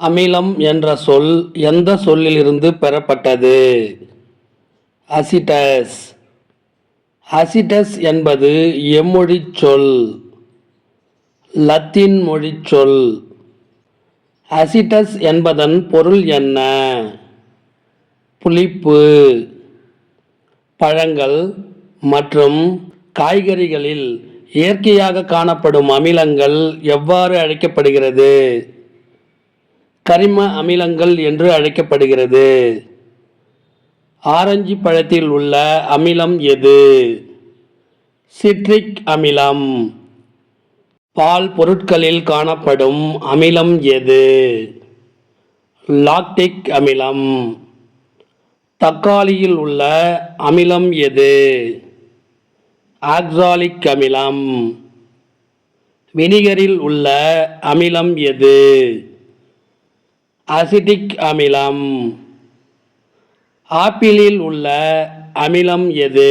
அமிலம் என்ற சொல் எந்த சொல்லிலிருந்து பெறப்பட்டது? அசிட்டஸ். அசிட்டஸ் என்பது எம்மொழிச் சொல் லத்தீன் மொழி சொல். அசிட்டஸ் என்பதன் பொருள் என்ன? புளிப்பு பழங்கள் மற்றும் காய்கறிகளில் இயற்கையாக காணப்படும் அமிலங்கள் எவ்வாறு அழைக்கப்படுகிறது? கரிம அமிலங்கள் என்று அழைக்கப்படுகிறது. ஆரஞ்சு பழத்தில் உள்ள அமிலம் எது? சிட்ரிக் அமிலம். பால் பொருட்களில் காணப்படும் அமிலம் எது? லாக்டிக் அமிலம். தக்காளியில் உள்ள அமிலம் எது? ஆக்சாலிக் அமிலம். வினிகரில் உள்ள அமிலம் எது? அசிட்டிக் அமிலம். ஆப்பிளில் உள்ள அமிலம் எது?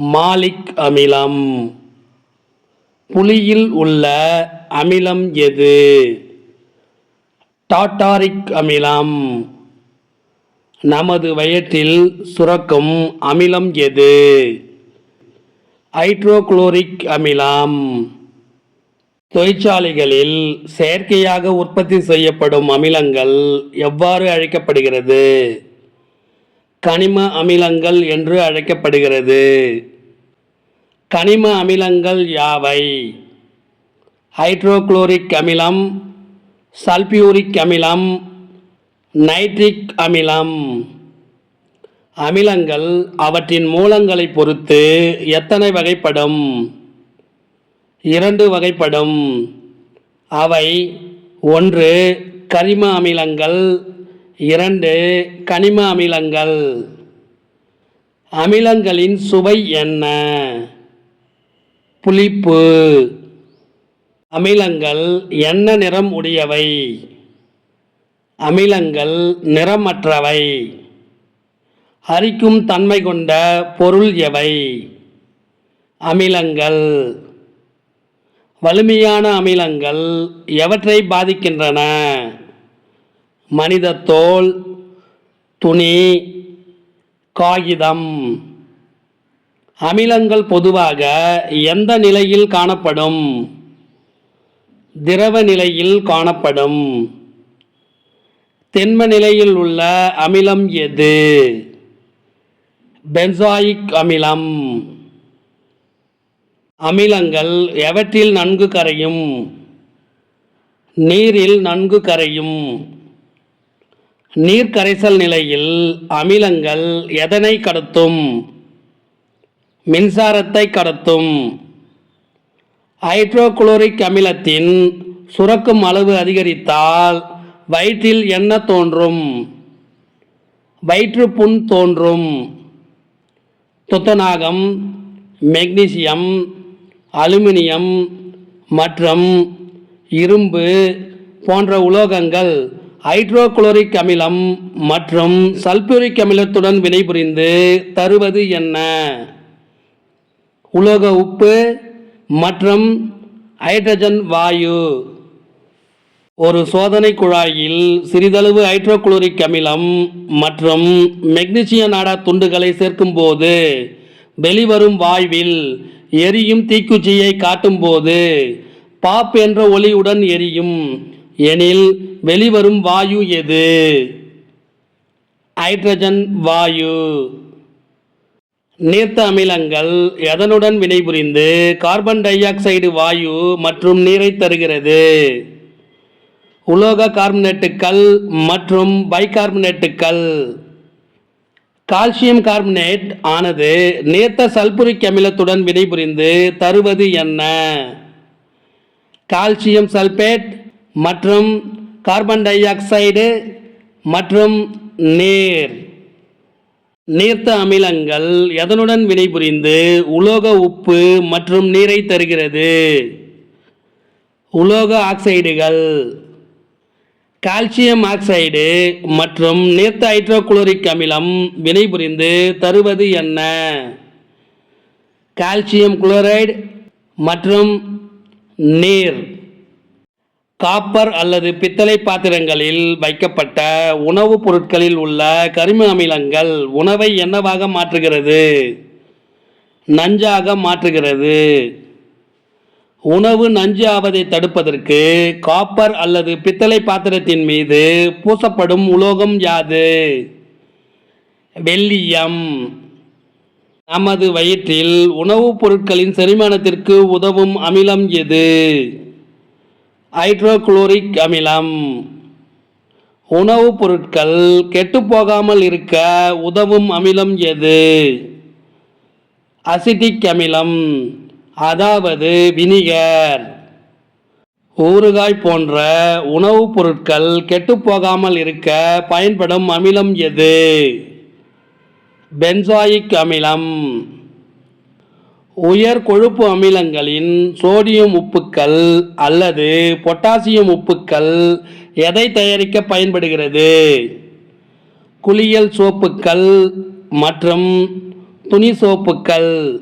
மாலிக் அமிலம். புளியில் உள்ள அமிலம் எது? டாட்டாரிக் அமிலம். நமது வயிற்றில் சுரக்கும் அமிலம் எது? ஹைட்ரோகுளோரிக் அமிலம். தொழிற்சாலைகளில் செயற்கையாக உற்பத்தி செய்யப்படும் அமிலங்கள் எவ்வாறு அழைக்கப்படுகிறது? கனிம அமிலங்கள் என்று அழைக்கப்படுகிறது. கனிம அமிலங்கள் யாவை? ஹைட்ரோகுளோரிக் அமிலம் சல்பியூரிக் அமிலம் நைட்ரிக் அமிலம். அமிலங்கள் அவற்றின் மூலங்களை பொறுத்து எத்தனை வகைப்படும்? இரண்டு வகைப்படும். அவை ஒன்று கரிம அமிலங்கள் இரண்டு கனிம அமிலங்கள். அமிலங்களின் சுவை என்ன? புளிப்பு. அமிலங்கள் என்ன நிறம் உடையவை? அமிலங்கள் நிறமற்றவை. அரிக்கும் தன்மை கொண்ட பொருள் எவை? அமிலங்கள். வலிமையான அமிலங்கள் எவற்றை பாதிக்கின்றன? மனித தோல் துணி காகிதம். அமிலங்கள் பொதுவாக எந்த நிலையில் காணப்படும்? திரவ நிலையில் காணப்படும். தென்ம நிலையில் உள்ள அமிலம் எது? பென்சாயிக் அமிலம். அமிலங்கள் எவற்றில் நன்கு கரையும்? நீரில் நன்கு கரையும். நீர் கரைசல் நிலையில் அமிலங்கள் எதனை கடத்தும்? மின்சாரத்தை கடத்தும். ஹைட்ரோகுளோரிக் அமிலத்தின் சுரக்கும் அளவு அதிகரித்தால் வயிற்றில் என்ன தோன்றும்? வயிற்றுப்புண் தோன்றும். துத்தநாகம் மெக்னீசியம் அலுமினியம் மற்றும் இரும்பு போன்ற உலோகங்கள் ஹைட்ரோகுளோரிக் அமிலம் மற்றும் சல்பூரிக் அமிலத்துடன் வினைபுரிந்து தருவது என்ன? உலோக உப்பு மற்றும் ஹைட்ரஜன் வாயு. ஒரு சோதனை குழாயில் சிறிதளவு ஹைட்ரோகுளோரிக் அமிலம் மற்றும் மெக்னீசிய நாடா துண்டுகளை சேர்க்கும்போது வெளிவரும் வாயுவில் எரியும் தீக்குச்சியை காட்டும்போது பாப் என்ற ஒளியுடன் எரியும். எனில் வெளிவரும் வாயு எது? ஹைட்ரஜன் வாயு. நீர்த்த அமிலங்கள் எதனுடன் வினைபுரிந்து கார்பன் டை ஆக்சைடு வாயு மற்றும் நீரை தருகிறது? உலோக கார்பனேட்டுக்கள் மற்றும் பைகார்பனேட்டுகள். கால்சியம் கார்பனேட் ஆனது நீர்த்த சல்பூரிக் அமிலத்துடன் வினைபுரிந்து தருவது என்ன? கால்சியம் சல்பேட் மற்றும் கார்பன் டை ஆக்சைடு மற்றும் நீர். நீர்த்த அமிலங்கள் எதனுடன் வினைபுரிந்து உலோக உப்பு மற்றும் நீரை தருகிறது? உலோக ஆக்சைடுகள். கால்சியம் ஆக்சைடு மற்றும் நீர்த்த ஹைட்ரோகுளோரிக் அமிலம் வினைபுரிந்து தருவது என்ன? கால்சியம் குளோரைடு மற்றும் நீர். காப்பர் அல்லது பித்தளை பாத்திரங்களில் வைக்கப்பட்ட உணவுப் பொருட்களில் உள்ள கரிம அமிலங்கள் உணவை என்னவாக மாற்றுகிறது? நஞ்சாக மாற்றுகிறது. உணவு நஞ்சு ஆவதை தடுப்பதற்கு காப்பர் அல்லது பித்தளை பாத்திரத்தின் மீது பூசப்படும் உலோகம் யாது? வெள்ளியம். நமது வயிற்றில் உணவுப் பொருட்களின் செரிமானத்திற்கு உதவும் அமிலம் எது? ஹைட்ரோகுளோரிக் அமிலம். உணவுப் பொருட்கள் கெட்டுப்போகாமல் இருக்க உதவும் அமிலம் எது? அசிட்டிக் அமிலம். அதாவது வினிகர். ஊறுகாய் போன்ற உணவுப் பொருட்கள் கெட்டுப்போகாமல் இருக்க பயன்படும் அமிலம் எது? பென்சாயிக் அமிலம். உயர் கொழுப்பு அமிலங்களின் சோடியம் உப்புக்கள் அல்லது பொட்டாசியம் உப்புக்கள் எதை தயாரிக்க பயன்படுகிறது? குளியல் சோப்புக்கள் மற்றும் துணி சோப்புக்கள்.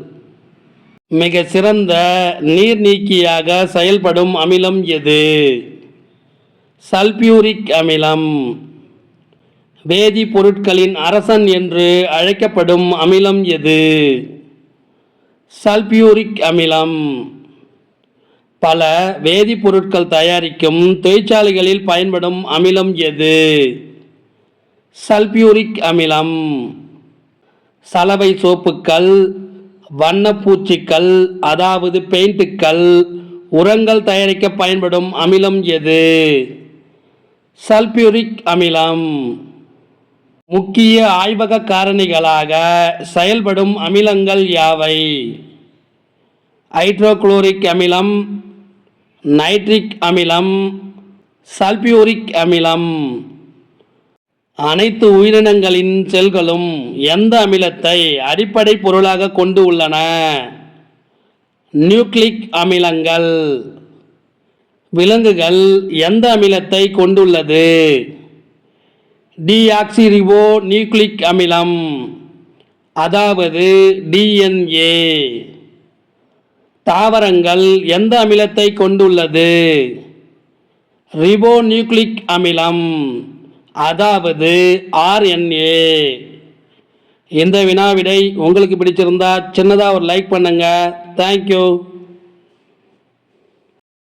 மிக சிறந்த நீர் நீக்கியாக செயல்படும் அமிலம் எது? சல்பியூரிக் அமிலம். வேதிப்பொருட்களின் அரசன் என்று அழைக்கப்படும் அமிலம் எது? சல்பியூரிக் அமிலம். பல வேதிப்பொருட்கள் தயாரிக்கும் தொழிற்சாலைகளில் பயன்படும் அமிலம் எது? சல்பியூரிக் அமிலம். சலவை சோப்புக்கள் வண்ணப்பூச்சிக்கள் அதாவது பெயிண்ட்டுக்கள் உரங்கள் தயாரிக்க பயன்படும் அமிலம் எது? சல்பியூரிக் அமிலம். முக்கிய ஆய்வக காரணிகளாக செயல்படும் அமிலங்கள் யாவை? ஹைட்ரோகுளோரிக் அமிலம் நைட்ரிக் அமிலம் சல்பியூரிக் அமிலம். அனைத்து உயிரினங்களின் செல்களும் எந்த அமிலத்தை அடிப்படை பொருளாக கொண்டு உள்ளன? நியூக்ளிக் அமிலங்கள். விலங்குகள் எந்த அமிலத்தை கொண்டுள்ளது? டிஆக்சிரிபோ நியூக்ளிக் அமிலம் அதாவது டிஎன்ஏ. தாவரங்கள் எந்த அமிலத்தை கொண்டுள்ளது? ரிபோநியூக்ளிக் அமிலம் அதாவது ஆர்என்ஏ. இந்த வினாவிடை உங்களுக்கு பிடிச்சிருந்தா சின்னதாக ஒரு லைக் பண்ணுங்கள் தேங்க்யூ